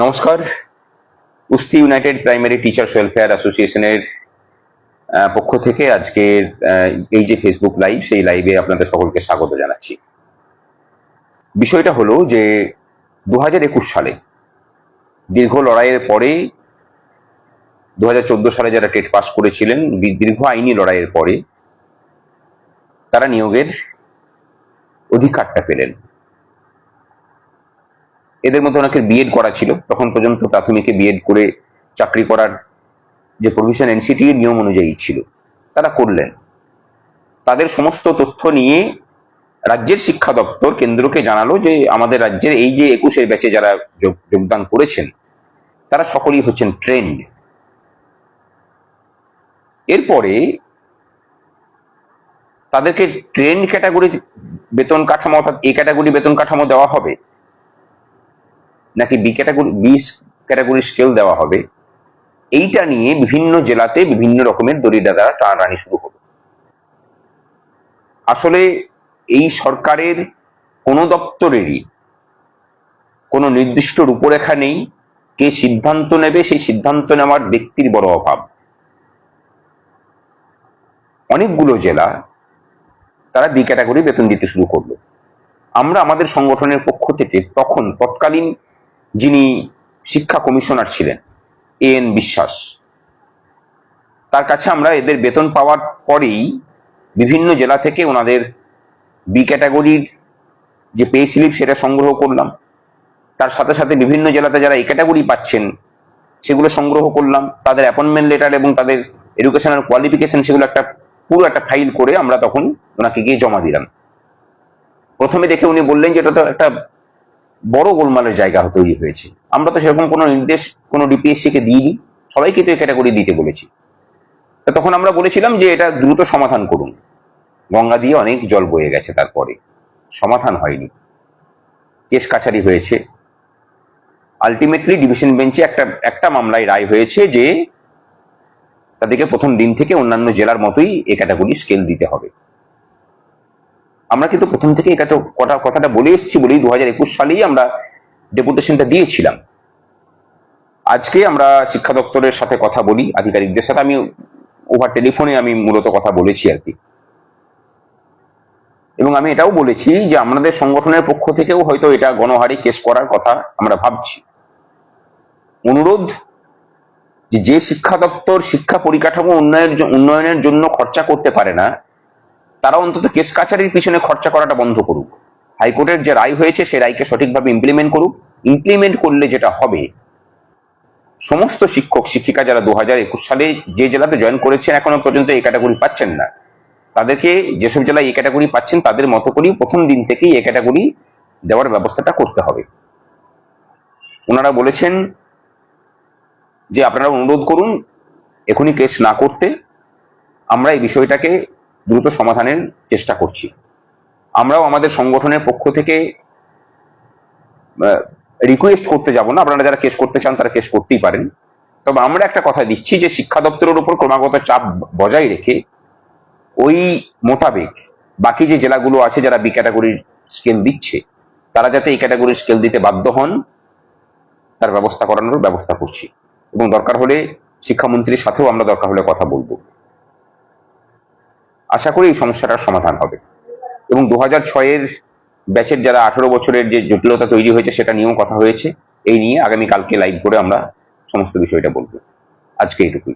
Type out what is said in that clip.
নমস্কার। Usthi united primary teachers welfare অ্যাসোসিয়েশনের পক্ষ থেকে আজকের এই যে ফেসবুক লাইভ, সেই লাইভে আপনাদের সকলকে স্বাগত জানাচ্ছি। বিষয়টা হলো যে দু হাজার একুশ সালে, দীর্ঘ লড়াইয়ের পরে দু হাজার চোদ্দ সালে যারা টেট পাস করেছিলেন দীর্ঘ আইনি লড়াইয়ের পরে, তারা নিয়োগের অধিকারটা পেলেন। এদের মধ্যে অনেকের বিএড করা ছিল। তখন পর্যন্ত প্রাথমিকে বিএড করে চাকরি করার যে প্রভিশন এনসিটি এর নিয়ম অনুযায়ী ছিল, তারা করলেন। তাদের সমস্ত তথ্য নিয়ে রাজ্যের শিক্ষা দপ্তর কেন্দ্রকে জানালো যে, আমাদের রাজ্যের এই যে একুশের ব্যাচে যারা যোগ- যোগদান করেছেন, তারা সকলেই হচ্ছেন ট্রেন্ড এরপরে তাদেরকে ট্রেন্ড ক্যাটাগরি বেতন কাঠামো অর্থাৎ এ ক্যাটাগরি বেতন কাঠামো দেওয়া হবে। নাকি B category B category scale দেওয়া হবে, এইটা নিয়ে বিভিন্ন জেলাতে বিভিন্ন রকমের দরিদ্রা দ্বারা টানাটানি শুরু হলো। আসলে এই সরকারের কোন দপ্তরেরই কোনো নির্দিষ্ট রূপরেখা নেই, কে সিদ্ধান্ত নেবে সেই সিদ্ধান্ত নেওয়ার ব্যক্তির বড় অভাব। অনেকগুলো জেলা তারা বি ক্যাটাগরি বেতন দিতে শুরু করল। আমরা আমাদের সংগঠনের পক্ষ থেকে তখন তৎকালীন যিনি শিক্ষা কমিশনার ছিলেন, এ এন বিশ্বাস। তার কাছে আমরা এদের বেতন পাওয়ার পরেই বিভিন্ন জেলা থেকে ওনাদের বি ক্যাটাগরির যে পে স্লিপ সেটা সংগ্রহ করলাম। তার সাথে সাথে বিভিন্ন জেলাতে যারা এই ক্যাটাগরি পাচ্ছেন, সেগুলো সংগ্রহ করলাম। তাদের অ্যাপয়েন্টমেন্ট লেটার এবং তাদের এডুকেশনাল কোয়ালিফিকেশন সেগুলো একটা, পুরো একটা ফাইল করে আমরা তখন ওনাকে গিয়ে জমা দিলাম। প্রথমে দেখে উনি বললেন যে এটা তো একটা বড় গোলমালের জায়গা তৈরি হয়েছে। আমরা তো সেরকম কোনো নির্দেশ, কোনো ডিপিএসসি কে দিইনি। সবাইকে তো এই ক্যাটাগরি দিতে বলেছি। তা তখন আমরা বলেছিলাম যে এটা দ্রুত সমাধান করুন। গঙ্গা দিয়ে অনেক জল বয়ে গেছে তারপরে। সমাধান হয়নি। কেস কাছারি হয়েছে। আলটিমেটলি ডিভিশন বেঞ্চে একটা একটা মামলায় রায় হয়েছে যে তাদেরকে প্রথম দিন থেকে অন্যান্য জেলার মতোই এ ক্যাটাগরি স্কেল দিতে হবে। আমরা কিন্তু প্রথম থেকে এটা তো কটা কথাটা বলে এসেছি বলেই দু হাজার একুশ সালেই আমরা ডেপুটেশনটা দিয়েছিলাম। আজকে আমরা শিক্ষা দপ্তরের সাথে কথা বলি, আধিকারিকদের সাথে। আমি ওভার টেলিফোনে আমি মূলত কথা বলেছি আর কি। এবং আমি এটাও বলেছি যে আমাদের সংগঠনের পক্ষ থেকেও হয়তো এটা গণহারে কেস করার কথা আমরা ভাবছি। অনুরোধ যে যে শিক্ষা দপ্তর শিক্ষা পরিকাঠামো উন্নয়নের উন্নয়নের জন্য খরচা করতে পারে না তারা অন্তত কেস কাচারির পিছনে খরচা করাটা বন্ধ করুক। হাইকোর্টের যে রায় হয়েছে, সেই রায়কে সঠিকভাবে ইমপ্লিমেন্ট করুক। ইমপ্লিমেন্ট করলে যেটা হবে, সমস্ত শিক্ষক, শিক্ষিকা যারা দু একুশ সালে যে জেলাতে জয়েন করেছেন, এখনও পর্যন্ত এই ক্যাটাগরি পাচ্ছেন না। তাদেরকে যেসব জেলায় এই ক্যাটাগরি পাচ্ছেন, তাদের মতো করেই প্রথম দিন থেকেই এই ক্যাটাগরি দেওয়ার ব্যবস্থাটা করতে হবে। ওনারা বলেছেন যে, আপনারা অনুরোধ করুন, এখনই কেস না করতে। আমরা এই বিষয়টাকে দ্রুত সমাধানের চেষ্টা করছি। আমরাও আমাদের সংগঠনের পক্ষ থেকে রিকোয়েস্ট করতে যাব না। আপনারা যারা কেস করতে চান, তারা কেস করতেই পারেন। তবে আমরা একটা কথা দিচ্ছি যে, শিক্ষা দপ্তরের উপর ক্রমাগত চাপ বজায় রেখে ওই মোতাবেক বাকি যে জেলাগুলো আছে যারা বি ক্যাটাগরির স্কেল দিচ্ছে, তারা যাতে এই ক্যাটাগরির স্কেল দিতে বাধ্য হন, তার ব্যবস্থা করানোর ব্যবস্থা করছি। এবং দরকার হলে শিক্ষামন্ত্রীর সাথেও আমরা দরকার হলে কথা বলব। আশা করি এই সমস্যাটার সমাধান হবে। এবং দু হাজার ছয়ের ব্যাচের যারা আঠারো বছরের যে জটিলতা তৈরি হয়েছে, সেটা নিয়েও কথা হয়েছে। এই নিয়ে আগামীকালকে লাইভ করে আমরা সমস্ত বিষয়টা বলব। আজকে এইটুকুই।